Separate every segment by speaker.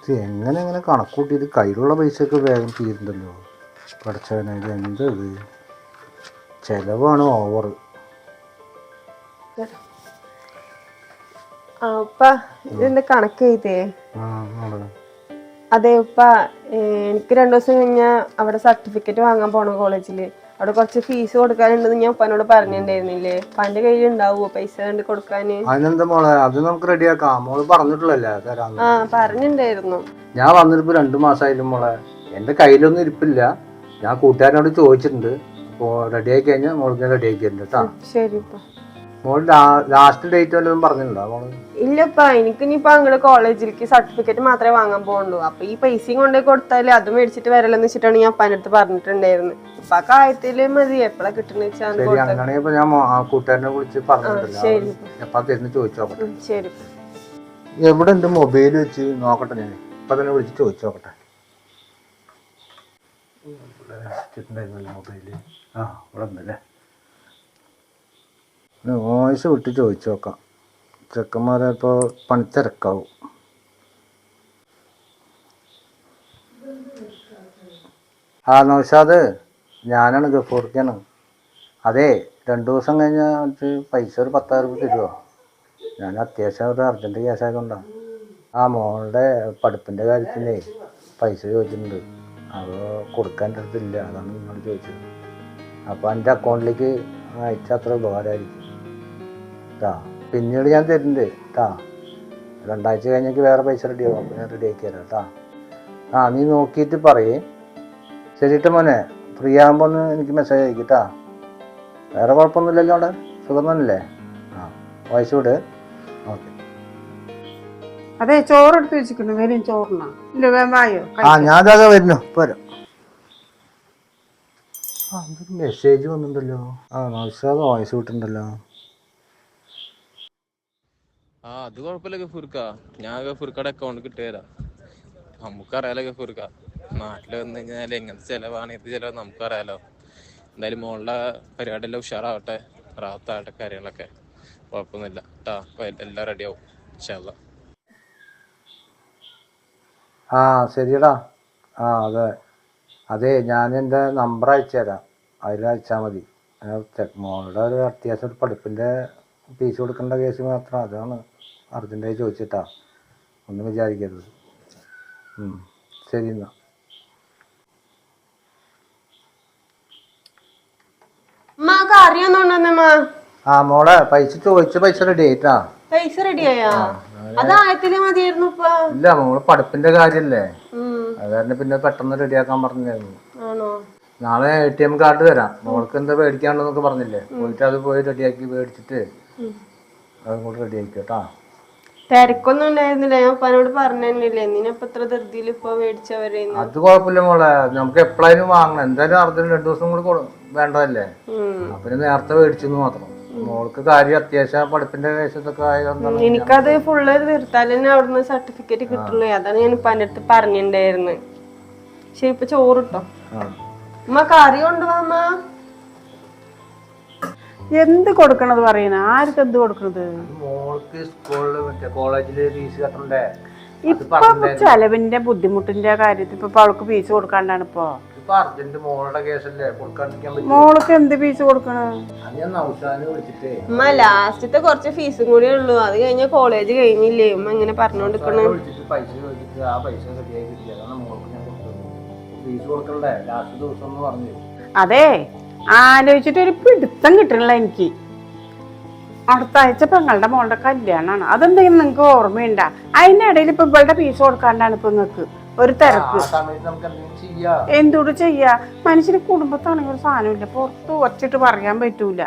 Speaker 1: ഇത് എങ്ങനെ എങ്ങനെ കണക്കൂട്ടിയത് കയ്യിലുള്ള പൈസയൊക്കെ വേഗം തീരുന്നുണ്ടല്ലോ. പഠിച്ചവനെ ഇത് എന്താ ഇത്? ചെലവാണ് ഓവർ
Speaker 2: കണക്ക് ചെയ്തേ. അതെ ഉപ്പ എനിക്ക് രണ്ടു ദിവസം കഴിഞ്ഞാൽ അവിടെ സർട്ടിഫിക്കറ്റ് വാങ്ങാൻ പോണം കോളേജിൽ അവിടെ കുറച്ച് ഫീസ് കൊടുക്കാനുണ്ടെന്ന് ഞാൻ ഉപ്പാനോട് പറഞ്ഞിട്ടുണ്ടായിരുന്നില്ലേ? ഉപ്പാന്റെ കയ്യിൽ ഉണ്ടാവുമോ പൈസ കണ്ട് കൊടുക്കാന്?
Speaker 1: അതിനെന്താ മോളെ? അത് നമുക്ക് റെഡിയാക്കാം മോൾ പറഞ്ഞിട്ടുള്ളല്ലേ തരാന്ന്?
Speaker 2: ആ പറഞ്ഞിട്ടുണ്ടായിരുന്നു.
Speaker 1: ഞാൻ വന്നിട്ടിപ്പോ രണ്ടു മാസമായാലും മോളെ. എന്റെ കയ്യിലൊന്നും ഇരിപ്പില്ല. ഞാൻ കൂട്ടുകാരനോട് ചോദിച്ചിട്ടുണ്ട്. അപ്പോൾ റെഡിയാക്കി കഴിഞ്ഞാൽ മോൾക്ക് റെഡിയാക്കി തരുന്നുണ്ട് കേട്ടോ
Speaker 2: ശരി
Speaker 1: മോൾ ലാസ്റ്റ് ഡേറ്റ് വല്ലതും പറഞ്ഞിട്ടുണ്ടോ മോൾ?
Speaker 2: ഇല്ലപ്പാ എനിക്ക് ഇനിയിപ്പോ അങ്ങോട്ട് കോളേജിലേക്ക് സർട്ടിഫിക്കറ്റ് മാത്രമേ വാങ്ങാൻ പോകുള്ളൂ അപ്പൊ ഈ പൈസയും കൊണ്ടേ കൊടുത്താൽ അത് മേടിച്ചിട്ട് വരലെന്ന് വെച്ചിട്ടാണ് ഞാൻ ഉപ്പാന്റെ അടുത്ത് പറഞ്ഞിട്ടുണ്ടായിരുന്നു. അപ്പൊ ആ കാര്യത്തിൽ മതി എപ്പോഴാ കിട്ടുന്ന വെച്ചാൽ
Speaker 1: ഞാൻ ആ കൂട്ടുകാരനെ വിളിച്ച്
Speaker 2: ശരി.
Speaker 1: ചോദിച്ചു. എവിടെ മൊബൈൽ വെച്ച് നോക്കട്ടെ ഞാൻ? ഇപ്പൊ തന്നെ വിളിച്ച് ചോദിച്ചു നോക്കട്ടെ. മൊബൈൽ. ആ ഇവിടെ ഉണ്ടല്ലേ? വോയിസ് വിട്ട് ചോദിച്ചു നോക്കാം. ചെക്കന്മാരെ ഇപ്പോൾ പണിത്തിരക്കാവും ആ നൗഷാദ് ഞാനാണ് ഗഫൂർക്കാണ്. അതെ രണ്ടു ദിവസം കഴിഞ്ഞാൽ പൈസ ഒരു പത്തായിരം രൂപ തരുമോ ഞാൻ അത്യാവശ്യം ഒരു അർജന്റ് ക്യാഷ് ആയതുകൊണ്ടാണ് ആ മോളുടെ പഠിപ്പിന്റെ കാര്യത്തിലേ പൈസ ചോദിച്ചിട്ടുണ്ട്. അത് കൊടുക്കാൻ അടുത്തില്ല അതാണ് നിന്നോട് ചോദിച്ചത്. അപ്പോൾ എന്റെ അക്കൗണ്ടിലേക്ക് അയച്ചാൽ അത്ര ഉപകാരമായിരിക്കും കേട്ടാ പിന്നീട് ഞാൻ തരുന്നുണ്ട് കേട്ടാ രണ്ടാഴ്ച കഴിഞ്ഞെങ്കിൽ വേറെ പൈസ റെഡി ആവും ഞാൻ റെഡി ആക്കി തരാം കേട്ടാ ആ നീ നോക്കിയിട്ട് പറയേ. ശരിട്ട് മോനെ ഫ്രീ ആകുമ്പോൾ ഒന്ന് എനിക്ക് മെസ്സേജ് അയക്കിട്ടാ വേറെ കുഴപ്പമൊന്നുമില്ലല്ലോ അവിടെ? സുഖം തന്നല്ലേ ആ വയസ്സ് വിട്. ഓക്കെ.
Speaker 3: അതെ ചോറ് എടുത്ത് വെച്ചിട്ടുണ്ട്. വരും ചോറിനാ. ഇല്ല വേമായോ
Speaker 1: ആ ഞാൻ അതൊക്കെ വരുന്നു. പോരാ ആ എന്തൊരു മെസ്സേജ് വന്നിട്ടുണ്ടല്ലോ? ആ നൗഷാദ് വോയിസ് വിട്ടിട്ടുണ്ടല്ലോ.
Speaker 4: ആ അത് കുഴപ്പമില്ല ഗഫൂർക്ക ഞാൻ ഗഫൂർക്കയുടെ അക്കൗണ്ട് കിട്ടിയതരാ നമുക്കറിയാലോ ഗഫൂർക്ക നാട്ടിൽ വന്നു കഴിഞ്ഞാൽ എങ്ങനത്തെ ചെലവാണ് ഇത് ചിലവ് നമുക്കറിയാലോ. എന്തായാലും മോളുടെ പരിപാടിയെല്ലാം ഉഷാറാവട്ടെ. റാത്താവട്ടെ കാര്യങ്ങളൊക്കെ. കുഴപ്പമൊന്നുമില്ല. കേട്ടാ എല്ലാം റെഡിയാവും ഇൻഷാല്ലാ
Speaker 1: ആ ശരിയടാ. ആ അതെ. അതെ ഞാൻ എന്റെ നമ്പർ അയച്ചു തരാം. അതിൽ അയച്ചാൽ മതി. മോളുടെ ഒരു അത്യാവശ്യം ഒരു പഠിപ്പിന്റെ ഫീസ് കൊടുക്കേണ്ട കേസ് മാത്രം അതാണ്. അർജന്റായി ചോദിച്ചിട്ടാ. ഒന്നും വിചാരിക്കരുത്. ഉം. ശരി എന്നാ.
Speaker 2: അമ്മ കറിയൊന്നുണ്ടെന്നമ്മ
Speaker 1: ആ മോളെ പൈസ ചോദിച്ച പൈസ റെഡി ആയിട്ടാ.
Speaker 2: പൈസ റെഡി അത്. ആയത്തിൽ മതിയായിരുന്നു
Speaker 1: ഇല്ല മോൾ പഠിപ്പിന്റെ കാര്യല്ലേ.
Speaker 2: ഉം,
Speaker 1: അത് പിന്നെ പെട്ടെന്ന് റെഡിയാക്കാൻ പറഞ്ഞായിരുന്നു
Speaker 2: ആണോ?
Speaker 1: നാളെ എ ടി എം കാർഡ് തരാം. മോൾക്ക് എന്താ പേടിക്കാണ്ടെന്നൊക്കെ പറഞ്ഞില്ലേ. പോയിട്ട് അത് പോയി റെഡിയാക്കി മേടിച്ചിട്ട് അതും കൂടെ റെഡിയാക്കി കേട്ടോ.
Speaker 2: തിരക്കൊന്നും ഉണ്ടായിരുന്നില്ല. ഞാൻ ഉപ്പാനോട് പറഞ്ഞില്ലേ എന്തിനപ്പൊ ഇത്ര ധൃതിയിൽ ഇപ്പൊ മേടിച്ചവരെ?
Speaker 1: അത് കുഴപ്പമില്ല മോളെ. നമുക്ക് എപ്പോഴായാലും വാങ്ങണം. എന്തായാലും അർജന്റ് രണ്ടു ദിവസം കൂടി വേണ്ടതല്ലേ? അപ്പൊ നേരത്തെ മേടിച്ചെന്ന് മാത്രം. മോൾക്ക് കാര്യം അത്യാവശ്യം പഠിപ്പിന്റെ കേസൊക്കെ ആയതുകൊണ്ടാണ്
Speaker 2: എനിക്കത് ഫുള്ള് തീർത്താൽ തന്നെ അവിടുന്ന് സർട്ടിഫിക്കറ്റ് കിട്ടുള്ളൂ. അതാണ് ഞാൻ ഉപ്പാന്റെ അടുത്ത് പറഞ്ഞിട്ടുണ്ടായിരുന്നു ശരി ഇപ്പൊ ചോറ് കിട്ടോ?
Speaker 1: ആ.
Speaker 2: കറി കൊണ്ടുപോവാ അമ്മ
Speaker 3: എന്ത് കൊടുക്കണത് പറയണ ആർക്ക് എന്ത് കൊടുക്കണത്?
Speaker 1: മോൾക്ക് സ്കൂളിൽ മറ്റേ കോളേജിൽ ഫീസ് കെട്ടണ്ടേ
Speaker 3: ഇപ്പൊ ചെലവിന്റെ ബുദ്ധിമുട്ടിന്റെ കാര്യത്തിൽ ഇപ്പൊ അവൾക്ക് ഫീസ് കൊടുക്കാണ്ടാണ് ഇപ്പൊ. മോൾക്ക് എന്ത് ഫീസ് കൊടുക്കണം?
Speaker 2: ലാസ്റ്റത്തെ കുറച്ച് ഫീസും കൂടി ഉള്ളു. അത് കഴിഞ്ഞ കോളേജ് കഴിഞ്ഞില്ലേ? ഉമ്മ ഇങ്ങനെ പറഞ്ഞോണ്ടിരിക്കണ.
Speaker 1: നൗഷാനെ വിളിച്ചിട്ട് പൈസ ചോദിച്ചിട്ട് ആ പൈസ റെഡിയാക്കി കിട്ടി മോൾക്ക് ഞാൻ കൊടുത്തത്. ഫീസ് കൊടുക്കണ്ടേ? ലാസ്റ്റ് ദിവസം എന്ന് പറഞ്ഞു.
Speaker 3: അതെ. ആലോചിച്ചിട്ട് ഒരു പിടുത്തം കിട്ടണില്ല എനിക്ക്. അടുത്ത ആഴ്ച പെങ്ങളുടെ മോളുടെ കല്യാണമാണ് അതെന്തെങ്കിലും നിങ്ങൾക്ക് ഓർമ്മയുണ്ട? അതിന്റെ ഇടയിൽ ഇപ്പൊ ഇവളുടെ പീസ് കൊടുക്കാണ്ടാണ് ഇപ്പൊ നിങ്ങൾക്ക് ഒരു തിരക്ക്.
Speaker 1: എന്തുകൂടെ ചെയ്യാ?
Speaker 3: മനുഷ്യന് കുടുംബത്താണെങ്കിൽ ഒരു സാധനമില്ല പുറത്ത് ഒച്ചിട്ട് പറയാൻ പറ്റൂല.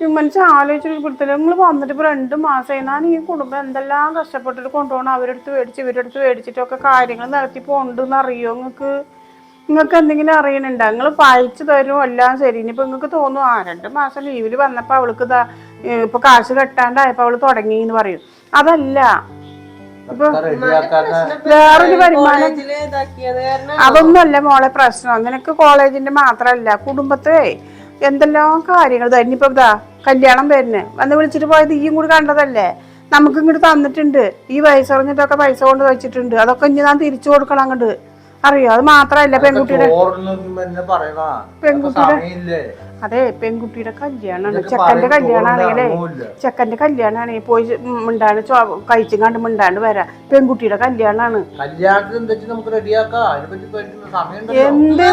Speaker 3: മനുഷ്യൻ ആലോചിച്ചിട്ട് പിടുത്തില്ല നിങ്ങൾ വന്നിട്ട് ഇപ്പൊ രണ്ട് മാസമായി ഞാൻ ഈ കുടുംബം എന്തെല്ലാം കഷ്ടപ്പെട്ടിട്ട് കൊണ്ടുപോകണം അവരെടുത്ത് മേടിച്ച് ഇവരെടുത്ത് മേടിച്ചിട്ടൊക്കെ കാര്യങ്ങൾ നടത്തി പോണ്ടെന്ന് അറിയോ നിങ്ങൾക്ക്? നിങ്ങൾക്ക് എന്തെങ്കിലും അറിയണുണ്ടോ? നിങ്ങൾ വായിച്ചു തരും എല്ലാം ശരി. ഇനിയിപ്പോൾ നിങ്ങൾക്ക് തോന്നും ആ രണ്ട് മാസം ലീവിൽ വന്നപ്പോൾ അവൾക്ക് ഇതാ ഇപ്പൊ കാശ് കെട്ടാണ്ടായപ്പോ അവൾ തുടങ്ങി എന്ന് പറയും. അതല്ല. വേറൊരു വരുമാനം. അതൊന്നുമല്ല മോളെ പ്രശ്നം. നിനക്ക് കോളേജിന്റെ മാത്രല്ല കുടുംബത്തെ എന്തെല്ലാം കാര്യങ്ങൾ. ഇനിയിപ്പോ ഇതാ കല്യാണം വരുന്നേ. വന്ന് വിളിച്ചിട്ട് പോയത് ഈയും കൂടി കണ്ടതല്ലേ? നമുക്ക് ഇങ്ങോട്ട് തന്നിട്ടുണ്ട്. ഈ വയസ്സറിഞ്ഞിട്ടൊക്കെ പൈസ കൊണ്ട് വെച്ചിട്ടുണ്ട്. അതൊക്കെ ഇനി ഞാൻ തിരിച്ചു കൊടുക്കണം അങ്ങോട്ട് അറിയോ? അത് മാത്രല്ല പെൺകുട്ടിയുടെ അതെ പെൺകുട്ടിയുടെ കല്യാണമാണ്.
Speaker 1: ഇതൊക്കെ
Speaker 3: ചെക്കന്റെ കല്യാണാണെങ്കിലേ. ചെക്കന്റെ കല്യാണാണെങ്കിൽ പോയി മിണ്ടാണ്ട് കഴിച്ചും കണ്ട് മിണ്ടാണ്ട് വരാം. പെൺകുട്ടിയുടെ കല്യാണാണ്
Speaker 1: എന്താ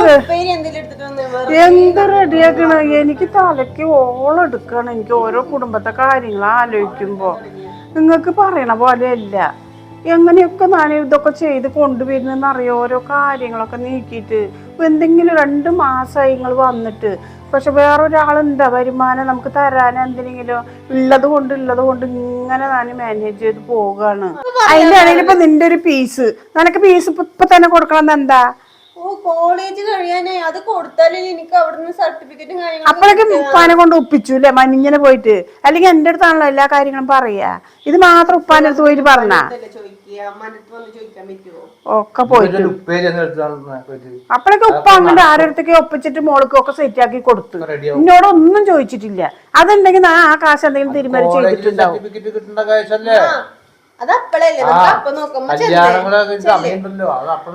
Speaker 3: എന്ത് റെഡിയാക്കണ? എനിക്ക് തലക്ക് തലയ്ക്ക് ഓളെടുക്കണം എനിക്ക് ഓരോ കുടുംബത്തെ കാര്യങ്ങൾ ആലോചിക്കുമ്പോ നിങ്ങൾക്ക് പറയണ പോലെയല്ല. എങ്ങനെയൊക്കെ ഞാൻ ഇതൊക്കെ ചെയ്ത് കൊണ്ടുവരുന്നെന്ന് അറിയോ ഓരോ കാര്യങ്ങളൊക്കെ നീക്കിയിട്ട്. ഇപ്പൊ എന്തെങ്കിലും രണ്ട് മാസമായി നിങ്ങൾ വന്നിട്ട്. പക്ഷെ വേറൊരാളെന്താ വരുമാനം നമുക്ക് തരാൻ എന്തിനെങ്കിലും ഉള്ളത് കൊണ്ട് ഉള്ളത് കൊണ്ട് ഇങ്ങനെ ഞാൻ മാനേജ് ചെയ്ത് പോവുകയാണ് അതിന്റെ ഇടയിൽ ഇപ്പൊ നിന്റെ ഒരു പീസ് നിനക്ക് പീസ് ഇപ്പൊ ഇപ്പൊ തന്നെ കൊടുക്കണം എന്താ
Speaker 2: കോളേജ് കഴിയാനായി. അത് കൊടുത്താലേ എനിക്ക് അവിടുന്ന് സർട്ടിഫിക്കറ്റും കാര്യങ്ങളും
Speaker 3: അപ്പോഴൊക്കെ ഉപ്പാനെ കൊണ്ട് ഒപ്പിച്ചു അല്ലെ? മനിങ്ങനെ പോയിട്ട്. അല്ലെങ്കിൽ എന്റെ അടുത്താണല്ലോ എല്ലാ കാര്യങ്ങളും പറയാ. ഇത് മാത്രം ഉപ്പാന്റെ അടുത്ത് പോയിട്ട് പറഞ്ഞാ? ഒക്കെ പോയിട്ട്. അപ്പോഴൊക്കെ ഉപ്പ അങ്ങനെ ആരോടത്തേക്ക് ഒപ്പിച്ചിട്ട് മോൾക്ക് ഒക്കെ സെറ്റ് ആക്കി കൊടുത്തു. എന്നോട് ഒന്നും ചോദിച്ചിട്ടില്ല. അതുണ്ടെങ്കിൽ ഞാൻ ആ കാശ് എന്തെങ്കിലും തീരുമാനം ചെയ്തിട്ടുണ്ടാവും.
Speaker 1: സർട്ടിഫിക്കറ്റ് കിട്ടേണ്ട കാശല്ലേ?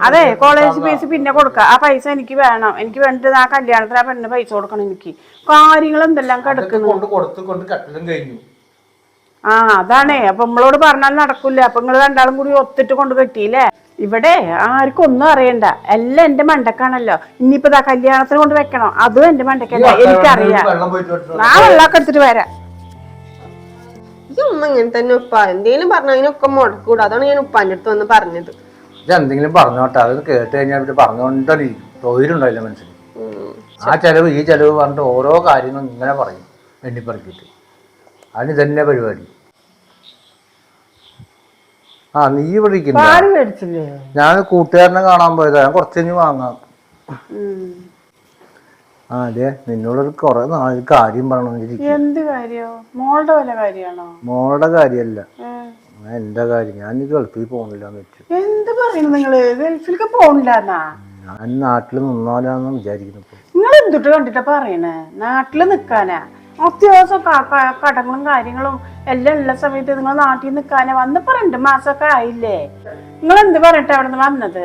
Speaker 2: അത്
Speaker 3: കോളേജ് ഫീസ് പിന്നെ കൊടുക്കാം. ആ പൈസ എനിക്ക് വേണം. എനിക്ക് വേണ്ടത് ആ കല്യാണത്തിന് ആ പെണ്ണിന് പൈസ കൊടുക്കണം എനിക്ക്. കാര്യങ്ങൾ എന്തെല്ലാം കിടക്കുന്നു? ആ അതാണേ. അപ്പൊ നമ്മളോട് പറഞ്ഞാൽ നടക്കൂല. അപ്പൊ നിങ്ങൾ രണ്ടാളും കൂടി ഒത്തിട്ട് കൊണ്ട് കെട്ടിയില്ലേ? ഇവിടെ ആർക്കും ഒന്നും അറിയണ്ട. എല്ലാം എന്റെ മണ്ടക്കാണല്ലോ. ഇനിയിപ്പോ കല്യാണത്തിന് കൊണ്ട് വെക്കണം. അതും എന്റെ മണ്ടക്കല്ല. എനിക്കറിയാം.
Speaker 1: ആ
Speaker 3: ഞാൻ വെള്ളമൊക്കെ എടുത്തിട്ട് വരാം.
Speaker 2: ഇതൊന്നും ഇങ്ങനെ തന്നെ ഉപ്പ. എന്തെങ്കിലും പറഞ്ഞ അതിനൊക്കെ മുടക്കൂടാ. അതാണ് ഞാൻ ഉപ്പാന്റെ അടുത്ത് വന്ന് പറഞ്ഞത്.
Speaker 1: ഇത് എന്തെങ്കിലും പറഞ്ഞോട്ടെ. അത് കേട്ട് കഴിഞ്ഞാൽ പിന്നെ തൊഴിലുണ്ടായില്ല മനസ്സിൽ ആ ചെലവ് ഈ ചെലവ് പറഞ്ഞിട്ട് ഓരോ കാര്യങ്ങളും ഇങ്ങനെ പറയും എണ്ണിപ്പറക്കിയിട്ട്. അതിന് തന്നെ പരിപാടി. ആ നീ ഇവിടെ ഇരിക്കണ്ട ഞാൻ കൂട്ടുകാരനെ കാണാൻ പോയതാ. ഞാൻ കുറച്ചു കഴിഞ്ഞ് വാങ്ങാം. ആ അതെ. നിന്നോടൊരു കുറെ നാളെ കാര്യം പറയണമെന്നിരിക്കും
Speaker 3: എന്ത് കാര്യോ? മോളുടെ വല്ല കാര്യമാണോ
Speaker 1: മോളുടെ കാര്യമല്ല
Speaker 3: ഉം.
Speaker 1: എന്റെ കാര്യം. ഞാൻ ഈ ഗൾഫിൽ പോകുന്നില്ല വെച്ചു.
Speaker 3: എന്ത് പറയുന്നു നിങ്ങൾ? ഗൾഫിലേക്ക് പോണില്ലെന്നാ?
Speaker 1: ഞാൻ നാട്ടിൽ നിന്നാലാന്ന് വിചാരിക്കുന്നു ഇപ്പൊ.
Speaker 3: നിങ്ങൾ എന്തുട്ട് കണ്ടിട്ടാ പറയണേ? നാട്ടിൽ നിക്കാനാ? അത്യാവശ്യം ക- ക- കടങ്ങളും കാര്യങ്ങളും എല്ലാം ഉള്ള സമയത്ത് നിങ്ങൾ നാട്ടിൽ നിക്കാനാ. വന്നിപ്പോ രണ്ട് മാസമൊക്കെ ആയില്ലേ? നിങ്ങൾ എന്ത് പറഞ്ഞിട്ട് അവിടെ നിന്ന് വന്നത്?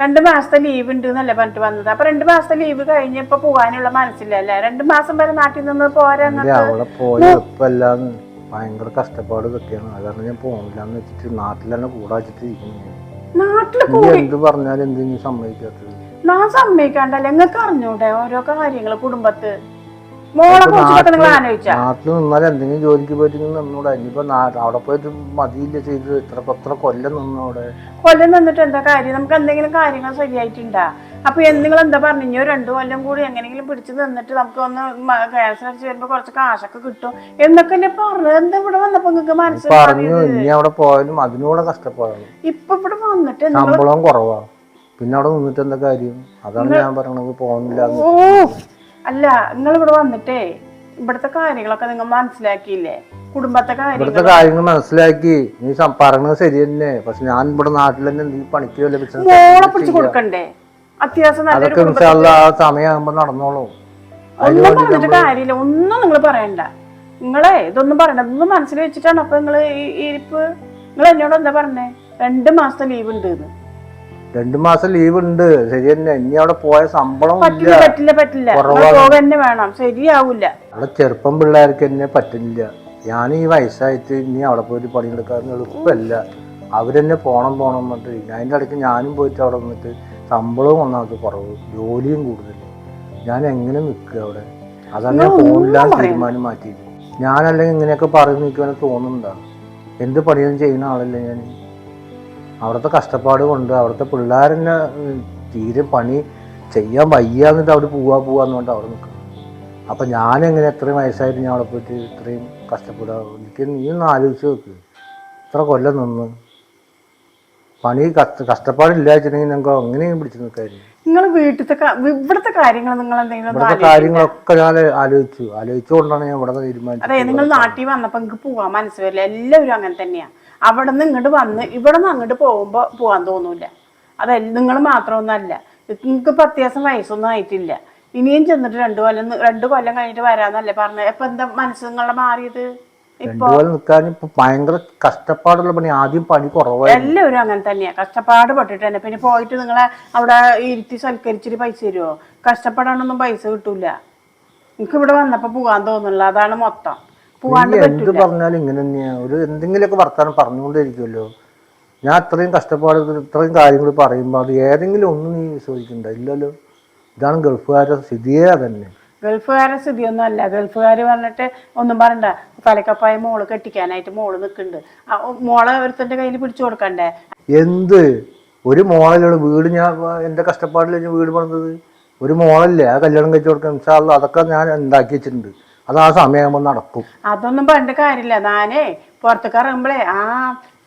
Speaker 3: രണ്ട് മാസത്തെ ലീവ് ഉണ്ട് എന്നല്ലേ പറഞ്ഞിട്ട് വന്നത്. അപ്പൊ രണ്ട് മാസത്തെ ലീവ് കഴിഞ്ഞപ്പോ പോകാനുള്ള മനസ്സില്ലല്ലേ രണ്ട് മാസം വരെ നാട്ടിൽ നിന്ന് പോരാ
Speaker 1: അവിടെ ഭയങ്കര കഷ്ടപ്പാട് കിട്ടിയാണ്. അതാണ് ഞാൻ പോകുന്നില്ലാന്ന് വെച്ചിട്ട് നാട്ടിൽ തന്നെ കൂടെ വെച്ചിട്ട് ഇരിക്കുന്നു എന്ത് പറഞ്ഞാലും എന്ത് സമ്മതിക്കാത്തത്.
Speaker 3: ഞാൻ സമ്മതിക്കാണ്ടല്ലേ? നിങ്ങൾക്ക് അറിഞ്ഞൂടെ ഓരോ കാര്യങ്ങൾ കുടുംബത്ത്? മോളെ കുറിച്ചൊക്കെ നിങ്ങൾ ആലോചിച്ചാ?
Speaker 1: നാട്ടിൽ നിന്നാൽ എന്തെങ്കിലും ജോലിക്ക് പോയിട്ട് നിന്നൂടെ ഇനിയിപ്പോ അവിടെ പോയിട്ട് മതിയില്ല ചെയ്ത്. ഇത്ര എത്ര കൊല്ലം നിന്നു
Speaker 3: കൊല്ലം നിന്നിട്ട് എന്താ കാര്യം? നമുക്ക് എന്തെങ്കിലും കാര്യങ്ങൾ ശരിയായിട്ടുണ്ടാ? അപ്പൊ നിങ്ങൾ എന്താ പറഞ്ഞു? ഇനി രണ്ടു കൊല്ലം കൂടി എങ്ങനെയെങ്കിലും പിടിച്ച് നിന്നിട്ട് നമുക്ക് ഒന്ന് ക്യാൻസർ അടിച്ച് വരുമ്പോ കുറച്ച് കാശൊക്കെ കിട്ടും എന്നൊക്കെ പറഞ്ഞത്. എന്താ ഇവിടെ വന്നപ്പോ നിങ്ങൾക്ക്
Speaker 1: പറഞ്ഞു. ഇനി അവിടെ പോയാലും അതിനൂടെ കഷ്ടപ്പാടാണ്.
Speaker 3: ഇപ്പൊ ഇവിടെ വന്നിട്ട്
Speaker 1: ശമ്പളം കുറവാ. പിന്നെ അവിടെ നിന്നിട്ട് എന്താ കാര്യം? അതാണ് ഞാൻ പറയണത് പോകുന്നില്ല
Speaker 3: അല്ല നിങ്ങൾ ഇവിടെ വന്നിട്ടേ ഇവിടുത്തെ കാര്യങ്ങളൊക്കെ നിങ്ങൾ മനസ്സിലാക്കിയില്ലേ? കുടുംബത്തെ
Speaker 1: ഇവിടുത്തെ കാര്യങ്ങൾ മനസ്സിലാക്കി. നീ സം- പറയണത് ശരി തന്നെ പക്ഷെ ഞാൻ ഇവിടെ നാട്ടിൽ തന്നെ നീ പണിക്കോ
Speaker 3: മോളെ
Speaker 1: ബിസിനസ്
Speaker 3: പിടിച്ച് കൊടുക്കണ്ടേ? അത്യാവശ്യം നല്ലൊരു
Speaker 1: അതൊക്കെ
Speaker 3: കുടുംബത്തെ
Speaker 1: ഇൻഷാല്ല ആ സമയമാകുമ്പോ നടന്നോളൂ.
Speaker 3: ഒന്നും പറഞ്ഞിട്ട് കാര്യമില്ല. ഒന്നും നിങ്ങൾ പറയണ്ട. നിങ്ങളെ ഇതൊന്നും പറയണ്ട. ഇതൊന്നും മനസ്സിൽ വെച്ചിട്ടാണ് അപ്പൊ നിങ്ങൾ ഈ ഇരിപ്പ്. നിങ്ങൾ എന്നോട് എന്താ പറഞ്ഞേ? രണ്ട് മാസത്തെ ലീവ് ഉണ്ട്
Speaker 1: രണ്ടു മാസം ലീവ് ഉണ്ട്. ശരി തന്നെ. ഇനി അവിടെ പോയ ശമ്പളം
Speaker 3: പറ്റില്ല പറ്റില്ല പറ്റില്ല. പോക തന്നെ വേണം. ശരിയാവൂല.
Speaker 1: അവിടെ ചെറുപ്പം പിള്ളേർക്ക് എന്നെ പറ്റില്ല. ഞാൻ ഈ വയസ്സായിട്ട് ഇനി അവിടെ പോയിട്ട് പണിയെടുക്കാൻ എളുപ്പമല്ല. അവരെന്നെ പോണം പോണം എന്നിട്ട്. അതിന്റെ ഇടയ്ക്ക് ഞാനും പോയിട്ട് അവിടെ വന്നിട്ട് ശമ്പളവും ഒന്നാമത് കുറവ് ജോലിയും കൂടുതൽ. ഞാൻ എങ്ങനെ നിൽക്കുക അവിടെ? അതന്നെ പോകില്ല തീരുമാനം മാറ്റിയിട്ട് ഞാനല്ലെങ്കിൽ ഇങ്ങനെയൊക്കെ പറഞ്ഞു നിൽക്കുവാൻ തോന്നുന്നുണ്ടോ? എന്ത് പണിയൊന്നും ചെയ്യുന്ന ആളല്ലേ ഞാൻ അവിടുത്തെ കഷ്ടപ്പാട് കൊണ്ട് അവിടുത്തെ പിള്ളേരെന്നെ തീരെ പണി ചെയ്യാൻ വയ്യ എന്നിട്ട് അവിടെ പോവാ പോവാന്ന് എന്നുകൊണ്ട് അവിടെ നിൽക്കും അപ്പം ഞാനെങ്ങനെ എത്രയും വയസ്സായിട്ട് ഞാൻ അവിടെ പോയിട്ട് ഇത്രയും കഷ്ടപ്പെടുക? എനിക്ക് നീ ഒന്ന് ആലോചിച്ച് നോക്ക്. ഇത്ര കൊല്ലം നിന്ന് പണി കഷ്ട കഷ്ടപ്പാടില്ല വെച്ചിട്ടുണ്ടെങ്കിൽ ഞങ്ങൾക്ക് എങ്ങനെയും പിടിച്ചു നിൽക്കായിരുന്നു.
Speaker 3: നിങ്ങൾ വീട്ടിലത്തെ ഇവിടുത്തെ കാര്യങ്ങൾ നിങ്ങൾ എന്തെങ്കിലും
Speaker 1: ഇവിടുത്തെ കാര്യങ്ങളൊക്കെ ഞാൻ ആലോചിച്ചു. ആലോചിച്ചുകൊണ്ടാണ് ഞാൻ ഇവിടെ തീരുമാനിച്ചത്.
Speaker 3: നിങ്ങൾ നാട്ടിൽ വന്നപ്പോൾ നിങ്ങൾക്ക് പോവാൻ മനസ്സിലായില്ല എല്ലാവരും അങ്ങനെ തന്നെയാ. അവിടെ നിന്ന് ഇങ്ങോട്ട് വന്ന് ഇവിടെ നിന്ന് അങ്ങോട്ട് പോകുമ്പോൾ പോകാൻ തോന്നൂല അതല്ല നിങ്ങൾ മാത്രമൊന്നല്ല. നിങ്ങൾക്ക് ഇപ്പൊ അത്യാവശ്യം വയസ്സൊന്നും ആയിട്ടില്ല. ഇനിയും ചെന്നിട്ട് രണ്ടു കൊല്ലം രണ്ടു കൊല്ലം കഴിഞ്ഞിട്ട് വരാന്നല്ലേ പറഞ്ഞത് അപ്പൊ എന്താ മനസ്സ് നിങ്ങളുടെ മാറിയത്?
Speaker 1: ഇപ്പൊ ഭയങ്കര കഷ്ടപ്പാടുള്ള പണി. ആദ്യം പണി കുറവായി
Speaker 3: എല്ലാവരും അങ്ങനെ തന്നെയാ. കഷ്ടപ്പാട് പെട്ടിട്ട് തന്നെ. പിന്നെ പോയിട്ട് നിങ്ങളെ അവിടെ ഇരുത്തി സൽക്കരിച്ചിട്ട് പൈസ തരുമോ കഷ്ടപ്പെടാനൊന്നും പൈസ കിട്ടൂല. എനിക്ക് ഇവിടെ വന്നപ്പോ പോകാൻ തോന്നുന്നില്ല അതാണ് മൊത്തം.
Speaker 1: നീ എന്ത് പറഞ്ഞാലും ഇങ്ങനെ തന്നെയാ. ഒരു എന്തെങ്കിലുമൊക്കെ വർത്താനം പറഞ്ഞുകൊണ്ടിരിക്കുമല്ലോ ഞാൻ അത്രയും കഷ്ടപ്പാട് ഇത്രയും കാര്യങ്ങൾ പറയുമ്പോൾ അത് ഏതെങ്കിലും ഒന്നും നീ വിശ്വസിക്കണ്ട. ഇല്ലല്ലോ. ഇതാണ് ഗൾഫുകാരുടെ സ്ഥിതിയേ അതന്നെ.
Speaker 3: ഗൾഫുകാരുടെ സ്ഥിതിയൊന്നും അല്ല. ഗൾഫുകാർ പറഞ്ഞിട്ട് ഒന്നും പറയണ്ട. തലക്കപ്പായ മോൾ കെട്ടിക്കാനായിട്ട് മോൾ നിൽക്കുന്നുണ്ട് മോളെ ഒരുത്തന്റെ കയ്യിൽ പിടിച്ചു കൊടുക്കണ്ടേ?
Speaker 1: എന്ത്? ഒരു മോളല്ലാണ് വീട് ഞാൻ എന്റെ കഷ്ടപ്പാടിൽ ഞാൻ വീട് പണിതത്? ഒരു മോളല്ലേ ആ കല്യാണം കഴിച്ചു കൊടുക്കാൻ? അതൊക്കെ ഞാൻ ഉണ്ടാക്കി വെച്ചിട്ടുണ്ട്. അത് ആ സമയമാകുമ്പോൾ നടക്കും.
Speaker 3: അതൊന്നും പണ്ട് കാര്യമില്ല. ഞാനേ പുറത്തേക്ക് ഇറങ്ങുമ്പോഴേ ആ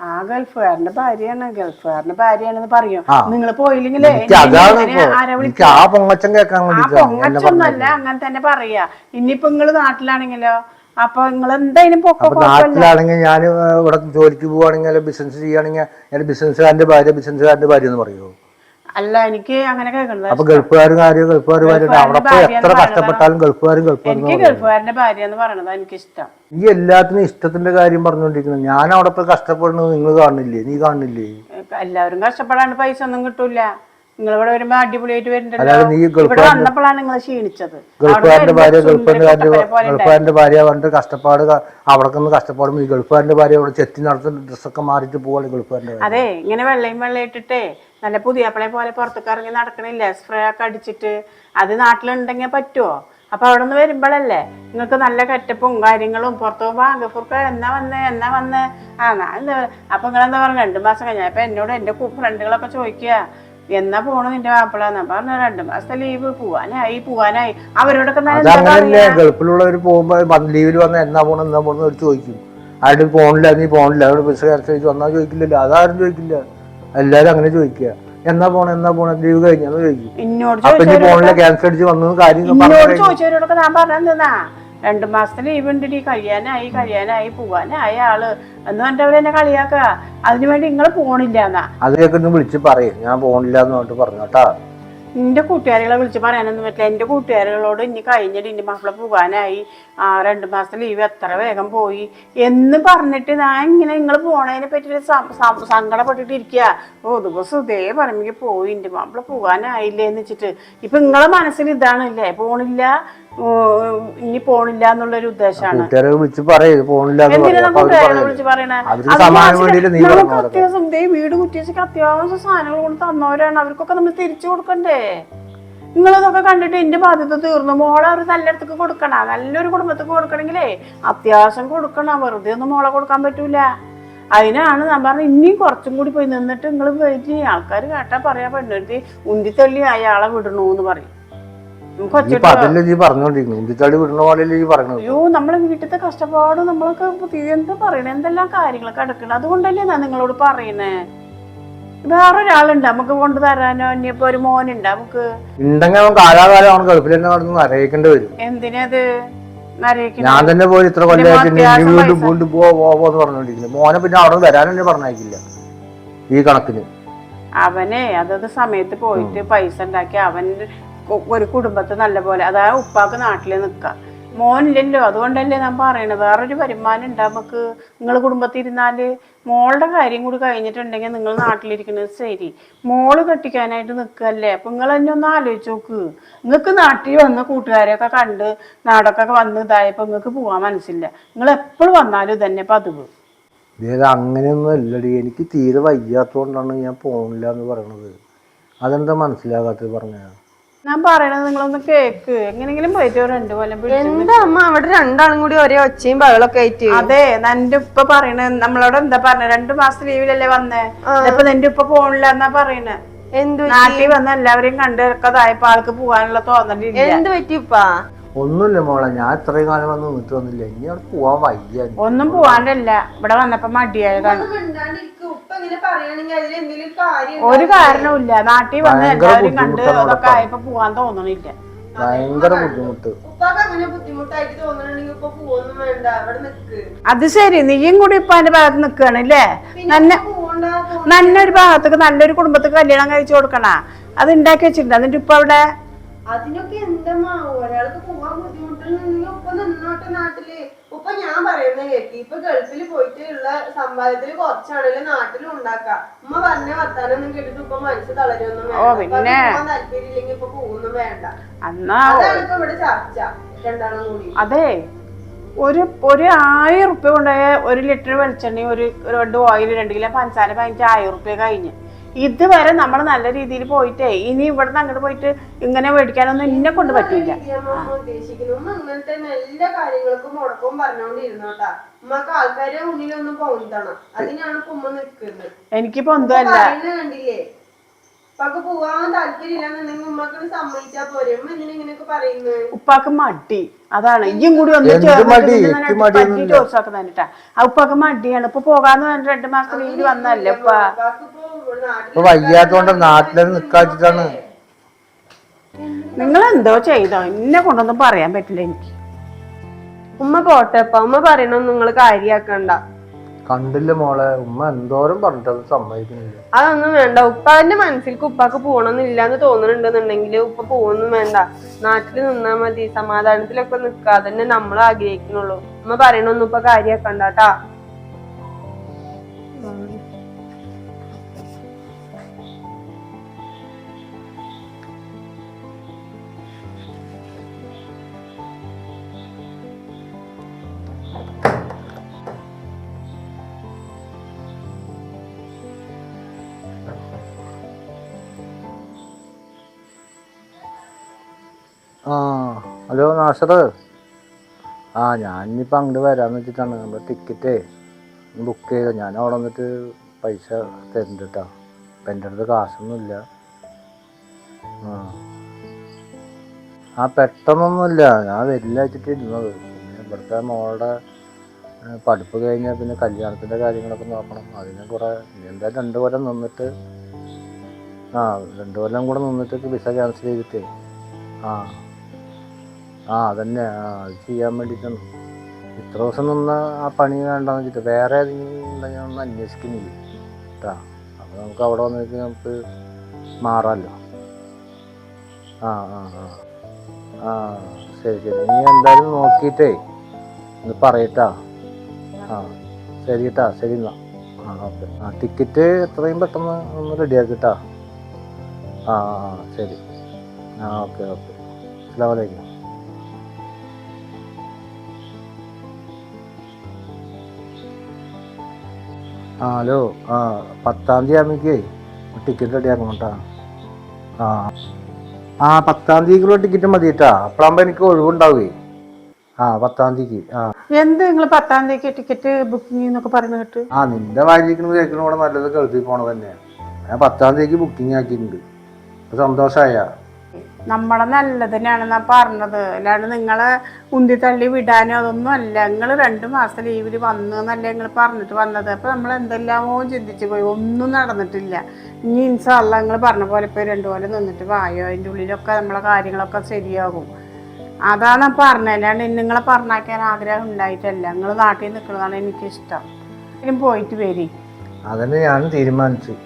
Speaker 3: ആ ഗൾഫുകാരന്റെ ഭാര്യയാണ് ഗൾഫുകാരന്റെ ഭാര്യയാണെന്ന് പറയും. നിങ്ങൾ പോയില്ലെങ്കിലേ
Speaker 1: എനിക്ക് ആ പൊങ്ങച്ചം കേൾക്കാൻ
Speaker 3: പൊങ്ങച്ചൊന്നല്ല അങ്ങനെ തന്നെ പറയാ. ഇനിയിപ്പൊ നിങ്ങൾ നാട്ടിലാണെങ്കിലോ? അപ്പൊ നിങ്ങൾ എന്തായാലും
Speaker 1: നാട്ടിലാണെങ്കിൽ ഞാൻ ഇവിടെ ജോലിക്ക് പോവാണെങ്കിൽ ബിസിനസ് ചെയ്യുകയാണെങ്കിൽ ബിസിനസ്സുകാരന്റെ ഭാര്യ ബിസിനസ്സുകാരന്റെ ഭാര്യ എന്ന് പറയുമോ
Speaker 3: അല്ല എനിക്ക് അങ്ങനെ കേൾക്കുന്നത്
Speaker 1: അപ്പൊ ഗൾഫുകാർ കാര്യം ഗൾഫുകാർ ഭാര്യ അവിടെ പോയി എത്ര കഷ്ടപ്പെട്ടാലും ഗൾഫുകാരും ഗൾഫുകാരും
Speaker 3: എനിക്ക് ഗൾഫുകാരന്റെ ഭാര്യ എന്ന് പറയണത് എനിക്ക് ഇഷ്ടം
Speaker 1: ഈ എല്ലാത്തിനും ഇഷ്ടത്തിന്റെ കാര്യം പറഞ്ഞുകൊണ്ടിരിക്കുന്നത് ഞാൻ അവിടെ പോയി കഷ്ടപ്പെടുന്നത് നിങ്ങൾ കാണുന്നില്ലേ? നീ കാണുന്നില്ലേ?
Speaker 3: എല്ലാവരും കഷ്ടപ്പെടാണ്ട് പൈസ ഒന്നും കിട്ടൂല. നിങ്ങൾ ഇവിടെ വരുമ്പോ അടിപൊളിയായിട്ട്
Speaker 1: വരുന്നുണ്ട്
Speaker 3: ഇവിടെ വന്നപ്പോഴാണ് നിങ്ങൾ ക്ഷീണിച്ചത്.
Speaker 1: ഗൾഫുകാരന്റെ ഭാര്യ ഗൾഫുകാരന്റെ ഭാര്യ പറഞ്ഞിട്ട് കഷ്ടപ്പാട് അവിടെ കഷ്ടപ്പാടും. ഈ ഗൾഫുകാരന്റെ ഭാര്യ അവിടെ ചെത്തി നടത്തുന്ന ഡ്രസ്സൊക്കെ മാറിയിട്ട് പോവാണ് ഗൾഫുകാരന്റെ
Speaker 3: അതെ ഇങ്ങനെ വെള്ളയും വെള്ളം ഇട്ടിട്ടേ നല്ല പുതിയപ്പളെ പോലെ പുറത്തേക്ക് ഇറങ്ങി നടക്കണില്ലേ? സ്പ്രേ ഒക്കെ അടിച്ചിട്ട് അത് നാട്ടിലുണ്ടെങ്കിൽ പറ്റുമോ അപ്പൊ അവിടെ നിന്ന് വരുമ്പോഴല്ലേ നിങ്ങൾക്ക് നല്ല കറ്റപ്പും കാര്യങ്ങളും പുറത്ത് പോകുമ്പോ ഗഫൂർക്ക എന്നാ വന്നേ എന്നാ വന്നേ? ആ എന്താ അപ്പൊ നിങ്ങൾ എന്താ പറഞ്ഞ? രണ്ടു മാസം കഴിഞ്ഞ. അപ്പൊ എന്നോട് എന്റെ ഫ്രണ്ടുകളൊക്കെ ചോദിക്കുക എന്നാ പോണു നിന്റെ മാപ്പിളന്ന് പറഞ്ഞ രണ്ടു മാസത്തെ ലീവ് പോവാനായി പോവാനായി. അവരോടൊക്കെ
Speaker 1: ഗൾഫിലുള്ളവർ പോകുമ്പോ ലീവിൽ വന്ന എന്നാ പോണം എന്നാ പോണെന്ന് ചോദിക്കും. ആരുടെ പോണില്ല നീ പോണില്ല അവിടെ ബസ് കയറി വന്നാ ചോദിക്കില്ലല്ലോ. അതാരും ചോദിക്കില്ല. എല്ലാരും അങ്ങനെ ചോദിക്കുക. എന്നാ പോണ എന്നാ പോണ ലീവ് കഴിഞ്ഞു ചോദിക്കും.
Speaker 3: എന്നോട്
Speaker 1: അപ്പൊ ഇനി
Speaker 3: ചോദിച്ചവരോടൊക്കെ
Speaker 1: ക്യാൻസൽ അടിച്ച് വന്നു കാര്യം
Speaker 3: എന്നോട്
Speaker 1: പറഞ്ഞു
Speaker 3: ചോദിച്ചവരോടൊക്കെ ഞാൻ പറഞ്ഞെന്നാ രണ്ടു മാസത്തെ ലീവ് ഉണ്ട് ഈ കഴിയാനായി കഴിയാനായി പോവാനായി ആൾ. എന്ന് പറഞ്ഞിട്ട് എന്നെ കളിയാക്ക അതിനു വേണ്ടി നിങ്ങൾ പോണില്ല എന്നാ
Speaker 1: അതിലേക്ക് ഒന്ന് വിളിച്ച് പറയും. ഞാൻ പോണില്ല എന്ന് പറഞ്ഞിട്ട്. പറഞ്ഞു
Speaker 3: നിന്റെ കൂട്ടുകാരികളെ വിളിച്ച് പറയാനൊന്നും പറ്റില്ല. എന്റെ കൂട്ടുകാരികളോട് ഇനി കഴിഞ്ഞിട്ട് ഇനി മക്കളെ പോകാനായി. ആ രണ്ട് മാസത്തെ ലീവ് എത്ര വേഗം പോയി? എന്ന് പറഞ്ഞിട്ട് ഞാൻ ഇങ്ങനെ നിങ്ങൾ പോണതിനെ പറ്റി സങ്കടപ്പെട്ടിട്ട് ഇരിക്കുക ഓ ദിവസം ഇതേ പറയുമ്പോൾ പോയി. എന്റെ മാപ്പിള പോകാനായില്ലേ എന്ന് വെച്ചിട്ട്. ഇപ്പം നിങ്ങളെ മനസ്സിൽ ഇതാണല്ലേ? പോണില്ല. ഇനി പോണില്ല എന്നുള്ളൊരു ഉദ്ദേശമാണ്
Speaker 1: കൂട്ടുകാരെ വിളിച്ച് പറയും പോണില്ല
Speaker 3: നമുക്ക് അത്യാവശ്യം ദേ വീട് കുറ്റിയൊക്കെ അത്യാവശ്യം സാധനങ്ങൾ കൊണ്ട് തന്നവരാണ്. അവർക്കൊക്കെ നമ്മൾ തിരിച്ചു കൊടുക്കണ്ടേ? നിങ്ങളിതൊക്കെ കണ്ടിട്ട് എന്റെ ബാധ്യത തീർന്നു. മോളെ ഒരു നല്ലയിടത്തേക്ക് കൊടുക്കണ. നല്ലൊരു കുടുംബത്തേക്ക് കൊടുക്കണമെങ്കിലേ അത്യാവശ്യം കൊടുക്കണം. വെറുതെ ഒന്നും മോളെ കൊടുക്കാൻ പറ്റൂല. അതിനാണ് ഞാൻ പറഞ്ഞത് ഇനിയും കുറച്ചും കൂടി പോയി നിന്നിട്ട് നിങ്ങൾ വെയിറ്റ് ആൾക്കാർ കേട്ടാ പറയാ പെണ്ണെടുത്ത് ഉന്തിത്തള്ളി അയാളെ വിടണു എന്ന് പറയും.
Speaker 1: ഈ അതല്ലേ നീ പറഞ്ഞോണ്ടിരിക്കുന്നു? ഉന്തിത്തള്ളി വിടുന്ന പോലെയല്ലേ പറയണത്
Speaker 3: അയ്യോ നമ്മളെ വീട്ടിലത്തെ കഷ്ടപ്പാട് നമ്മളൊക്കെ എന്താ പറയണേ? എന്തെല്ലാം കാര്യങ്ങളൊക്കെ അടക്കണം അതുകൊണ്ടല്ലേ ഞാൻ നിങ്ങളോട് പറയണേ. വേറൊരാളുണ്ട് നമുക്ക് കൊണ്ടു തരാനോ? ഇനിയിപ്പോ ഒരു മോനുണ്ട് നമുക്ക്
Speaker 1: ഉണ്ടെങ്കിൽ അവൻ കാലാകാലം അവൻ ഗൾഫിൽ തന്നെ നടന്ന് അറിയിക്കേണ്ടി വരും.
Speaker 3: എന്തിനത്?
Speaker 1: ഞാൻ തന്നെ പോയി ഇത്ര കൊല്ലമായിട്ട് വീണ്ടും വീണ്ടും പോ എന്ന് പറഞ്ഞോണ്ടിരിക്കുന്നു. മോനെ പിന്നെ അവിടെ വരാൻ തന്നെ പറഞ്ഞയക്കില്ല. ഈ കണക്കിന്.
Speaker 3: അവനെ അതത് സമയത്ത് പോയിട്ട് പൈസ ഉണ്ടാക്കി അവൻ ഒരു കുടുംബത്തെ നല്ല പോലെ അതായത് ഉപ്പാക്ക് നാട്ടിൽ നിൽക്കുക മോനില്ലല്ലോ അതുകൊണ്ടല്ലേ ഞാൻ പറയണത്. വേറൊരു വരുമാനം ഉണ്ട് നമുക്ക്. നിങ്ങൾ കുടുംബത്തിൽ ഇരുന്നാൽ മോളുടെ കാര്യം കൂടി കഴിഞ്ഞിട്ടുണ്ടെങ്കിൽ നിങ്ങൾ നാട്ടിലിരിക്കുന്നത് ശരി. മോൾ കെട്ടിക്കാനായിട്ട് നിൽക്കല്ലേ അപ്പം നിങ്ങൾ തന്നെ ഒന്ന് ആലോചിച്ച് നോക്ക്. നിങ്ങൾക്ക് നാട്ടിൽ വന്ന കൂട്ടുകാരെയൊക്കെ കണ്ട് നാടൊക്കെ വന്ന് ഇതായപ്പോൾ നിങ്ങൾക്ക് പോകാൻ മനസ്സില്ല. നിങ്ങൾ എപ്പോഴും വന്നാലും ഇതന്നെ പതിവ്.
Speaker 1: ഇത് അങ്ങനെയൊന്നും അല്ലടി. എനിക്ക് തീരെ വയ്യാത്തതുകൊണ്ടാണ് ഞാൻ പോണില്ല എന്ന് പറയണത്. അതെന്താ മനസ്സിലാകാത്തത് പറഞ്ഞ?
Speaker 3: ഞാൻ പറയണത് നിങ്ങളൊന്ന് കേക്ക്. എങ്ങനെങ്കിലും പോയിട്ട് രണ്ടു കൊല്ലം
Speaker 2: എന്താ അമ്മ? അവിടെ രണ്ടാളും കൂടി ഒരേ ഒച്ചയും ബഹളൊക്കെ ആയിട്ട്.
Speaker 3: അതെ എന്റെ ഉപ്പ പറയണ. നമ്മളോട് എന്താ പറഞ്ഞ? രണ്ടു മാസം ലീവിലല്ലേ വന്നേ? ഇപ്പൊ എന്റെ ഉപ്പ പോണില്ല എന്നാ പറയണേ.
Speaker 2: എന്ത്
Speaker 3: നാട്ടിൽ വന്ന എല്ലാവരെയും കണ്ടിറക്കതായപ്പോ ആൾക്ക് പോകാനുള്ള തോന്നലില്ല.
Speaker 2: എന്ത് പറ്റിപ്പാ
Speaker 1: ഒന്നുമില്ല മോളെ ഞാൻ ഇത്രയും കാലം വന്ന് നിന്നിട്ട് വന്നില്ല. ഇനി അവിടെ പോവാൻ വയ്യ.
Speaker 3: ഒന്നും പോവാണ്ടല്ല. ഇവിടെ വന്നപ്പോ മടിയായതാണ്. ഒരു കാരണവുമില്ല. നാട്ടിൽ വന്ന്
Speaker 1: ഭയങ്കര
Speaker 3: എല്ലാവരെയും കണ്ട്
Speaker 1: ബുദ്ധിമുട്ടാണ് അവിടെ
Speaker 3: അതൊക്കെ ആയപ്പോ പോവാൻ തോന്നണില്ല.
Speaker 1: ഭയങ്കര ബുദ്ധിമുട്ട്.
Speaker 2: ഉപ്പാക്ക് അങ്ങനെ ബുദ്ധിമുട്ടായിട്ട് തോന്നണെങ്കിൽ ഇപ്പൊ പോവൊന്നും വേണ്ട. അവിടെ നിക്ക്.
Speaker 3: അത് ശരി. നീയും കൂടി ഇപ്പൊ അതിന്റെ ഭാഗത്ത് നിക്കാണ് അല്ലേ? നന്നെ നല്ലൊരു ഭാഗത്തേക്ക് നല്ലൊരു കുടുംബത്തേക്ക് കല്യാണം കഴിച്ചു കൊടുക്കണ. അത് ഉണ്ടാക്കി വെച്ചിട്ടുണ്ട്? എന്നിട്ട് ഇപ്പൊ അവിടെ?
Speaker 2: അതിനൊക്കെ എന്തമ്മാ ഒരാൾക്ക് പോവാൻ ബുദ്ധിമുട്ടുണ്ടെങ്കിൽ നിന്നോട്ടെ ഉപ്പ ഞാൻ പറയുന്നത് കേട്ടി ഇപ്പൊ ഗൾഫിൽ പോയിട്ട് ഉള്ള സമ്പാദ്യത്തിൽ കുറച്ചാണെങ്കിലും നാട്ടിലും ഉണ്ടാക്കാം. ഉമ്മ പറഞ്ഞ വർത്താനൊന്നും കേട്ടിട്ട് ഇപ്പൊ മനസ്സ് തളരൊന്നും
Speaker 3: ഓ, പിന്നെ.
Speaker 2: താല്പര്യം ഇല്ലെങ്കിൽ ഇപ്പൊ പോകുന്നു വേണ്ട.
Speaker 3: അന്നാ
Speaker 2: അതാണ് ഇപ്പൊ ഇവിടെ ചർച്ച. രണ്ടാളും കൂടി.
Speaker 3: അതെ. ഒരു ഒരു ആയിരം ഉറുപ്പ്യ കൊണ്ടുപോയ ഒരു ലിറ്റർ വെളിച്ചെണ്ണ ഒരു ഒരു രണ്ട് ഓയിൽ രണ്ട് കിലോ പഞ്ചസാര പതിനഞ്ച് ആയിരം ഉറുപ്പ്യ കഴിഞ്ഞ്. ഇതുവരെ നമ്മൾ നല്ല രീതിയിൽ പോയിട്ടേ ഇനി ഇവിടുന്ന് അങ്ങോട്ട് പോയിട്ട് ഇങ്ങനെ മേടിക്കാനൊന്നും എന്നെ കൊണ്ട് പറ്റില്ല
Speaker 2: ഉദ്ദേശിക്കുന്നു. ഇങ്ങനത്തെ എല്ലാ കാര്യങ്ങൾക്കും മുടക്കവും പറഞ്ഞോണ്ടിരുന്നോട്ടാ ഉമ്മക്ക് ആൾക്കാരെ പൊന്തണം. അതിനാണ് ഉമ്മ
Speaker 3: എനിക്കിപ്പോ ഒന്നുമല്ല
Speaker 2: കണ്ടില്ലേ? ഉപ്പാക്ക് പോവാൻ താല്പര്യമില്ലാന്നുണ്ടെങ്കിൽ ഉമ്മക്ക് സമ്മതിച്ചാ പോരെ. ഉമ്മ എന്തിനാ ഇങ്ങനെയൊക്കെ പറയുന്നത്?
Speaker 3: ഉപ്പാക്ക് മടി. അതാണ്. ഇയും കൂടി ഒന്ന്
Speaker 1: എനിക്ക്.
Speaker 3: പറ്റി ചോദിച്ചാക്കുന്നിട്ടാ ആ ഉപ്പാക്ക് മടിയാണ്. ഇപ്പൊ പോകാന്ന് പറഞ്ഞ രണ്ടു മാസം ലീവ് വന്നല്ലേ ഉപ്പ?
Speaker 2: ഉപ്പാക്ക് ഇപ്പൊ
Speaker 1: വയ്യാത്തോണ്ട് നാട്ടിൽ നിക്കാച്ചിട്ടാണ്.
Speaker 3: നിങ്ങൾ എന്തോ ചെയ്തോ? എന്നെ കൊണ്ടൊന്നും പറയാൻ പറ്റില്ല എനിക്ക്.
Speaker 2: ഉമ്മ പോട്ടെ ഉമ്മ പറയണൊന്നും നിങ്ങൾ കാര്യാക്കണ്ട.
Speaker 1: കണ്ടില്ല മോളെ. ഉമ്മ എന്തോരം പറഞ്ഞിട്ട് അത് സമ്മതിക്കുന്നില്ല.
Speaker 2: അതൊന്നും വേണ്ട. ഉപ്പാന്റെ മനസ്സിൽക്ക് ഉപ്പാക്ക് പോകണമെന്നില്ല എന്ന് തോന്നുന്നുണ്ടെന്നുണ്ടെങ്കിൽ ഉപ്പ പോകുന്നു വേണ്ട. നാട്ടിൽ നിന്നാ മതി. സമാധാനത്തിലൊക്കെ നിൽക്കാതെ തന്നെ നമ്മൾ ആഗ്രഹിക്കുന്നുള്ളൂ. ഉമ്മ പറയണൊന്നും ഇപ്പൊ കാര്യാക്കണ്ട ട്ടാ.
Speaker 1: ഹലോ നാസർ ആ ഞാൻ ഇനിയിപ്പോൾ അങ്ങോട്ട് വരാമെന്ന് വെച്ചിട്ടാണ് നമ്മുടെ ടിക്കറ്റ് ബുക്ക് ചെയ്ത? ഞാൻ അവിടെ വന്നിട്ട് പൈസ തരുന്നുണ്ട് കേട്ടോ അപ്പം എന്റെ അടുത്ത് കാശൊന്നുമില്ല. ആ. പെട്ടെന്നൊന്നുമില്ല. ഞാൻ വരില്ല വെച്ചിട്ട് ഇരുന്നത് പിന്നെ ഇവിടുത്തെ മോളുടെ പഠിപ്പ് കഴിഞ്ഞാൽ പിന്നെ കല്യാണത്തിന്റെ കാര്യങ്ങളൊക്കെ നോക്കണം. അതിന് കുറേ എന്തായാലും രണ്ട് കൊല്ലം നിന്നിട്ട് ആ രണ്ട് കൊല്ലം കൂടെ നിന്നിട്ട് വിസ ക്യാൻസൽ ചെയ്തിട്ടേ. ആ. ആ അതന്നെ. ആ അത് ചെയ്യാൻ വേണ്ടിയിട്ടാണ് ഇത്ര ദിവസം നിന്ന് ആ പണി വേണ്ടെന്ന് വെച്ചിട്ട് വേറെ ഏതെങ്കിലും ഉണ്ടെങ്കിൽ ഒന്ന് അന്വേഷിക്കുന്നില്ല? കേട്ടാ അപ്പോൾ നമുക്ക് അവിടെ വന്നിട്ട് നമുക്ക് മാറാമല്ലോ ആ ആ ആ. ആ ശരി ശരി. നീ എന്തായാലും നോക്കിയിട്ടേ ഒന്ന് പറയട്ടാ. ആ ശരി കേട്ടാ ശരി എന്നാ. ആ ഓക്കെ. ആ ടിക്കറ്റ് എത്രയും പെട്ടെന്ന് ഒന്ന് റെഡിയാക്കിട്ടാ. ആ ആ ആ, ശരി. ആ ഓക്കെ ഓക്കെ. അസ്സാം ആ ഹലോ. ആ പത്താം തീയതി ആകുമ്പോഴേക്കേ ടിക്കറ്റ് റെഡി ആക്കണം കേട്ടോ ആ. ആ പത്താം തീയതിക്കുള്ള ടിക്കറ്റ് മതി കേട്ടാ അപ്പോഴാകുമ്പോൾ എനിക്ക് ഒഴിവുണ്ടാവേ. ആ പത്താം തീയതിക്ക്. ആ.
Speaker 3: എന്ത് നിങ്ങൾ പത്താം തീയതിക്ക് ടിക്കറ്റ് ബുക്കിംഗ് എന്നൊക്കെ പറഞ്ഞു കേട്ട്?
Speaker 1: ആ നിന്റെ വായിലിരിക്കുന്നത് കേൾക്കണ കൂടെ നല്ലത് ഗൾഫിൽ പോണത് തന്നെയാണ് ഞാൻ പത്താം തീയതിക്ക് ബുക്കിംഗ് ആക്കിയിട്ടുണ്ട്. സന്തോഷമായ
Speaker 3: നമ്മളെ നല്ലതിനാണെന്നാ പറഞ്ഞത്. അല്ലാണ്ട് നിങ്ങളെ ഉന്തി തള്ളി വിടാനോ അതൊന്നും അല്ല. നിങ്ങൾ രണ്ട് മാസം ലീവിൽ വന്നു എന്നല്ലേ നിങ്ങൾ പറഞ്ഞിട്ട് വന്നത്. അപ്പോൾ നമ്മൾ എന്തെല്ലാമോ ചിന്തിച്ചു പോയി. ഒന്നും നടന്നിട്ടില്ല. ഇനി ഇൻസല്ല നിങ്ങൾ പറഞ്ഞ പോലെ ഇപ്പോൾ രണ്ടു പോലെ നിന്നിട്ട് വായോ? അതിന്റെ ഉള്ളിലൊക്കെ നമ്മളെ കാര്യങ്ങളൊക്കെ ശരിയാകും. അതാണ് പറഞ്ഞത്. അല്ലാണ്ട് നിങ്ങളെ പറഞ്ഞാക്കാൻ ആഗ്രഹം ഉണ്ടായിട്ടല്ല. നിങ്ങൾ നാട്ടിൽ നിൽക്കുന്നതാണ് എനിക്കിഷ്ടം. പോയിട്ട് വരി.
Speaker 1: അതന്നെ ഞാൻ തീരുമാനിച്ചു.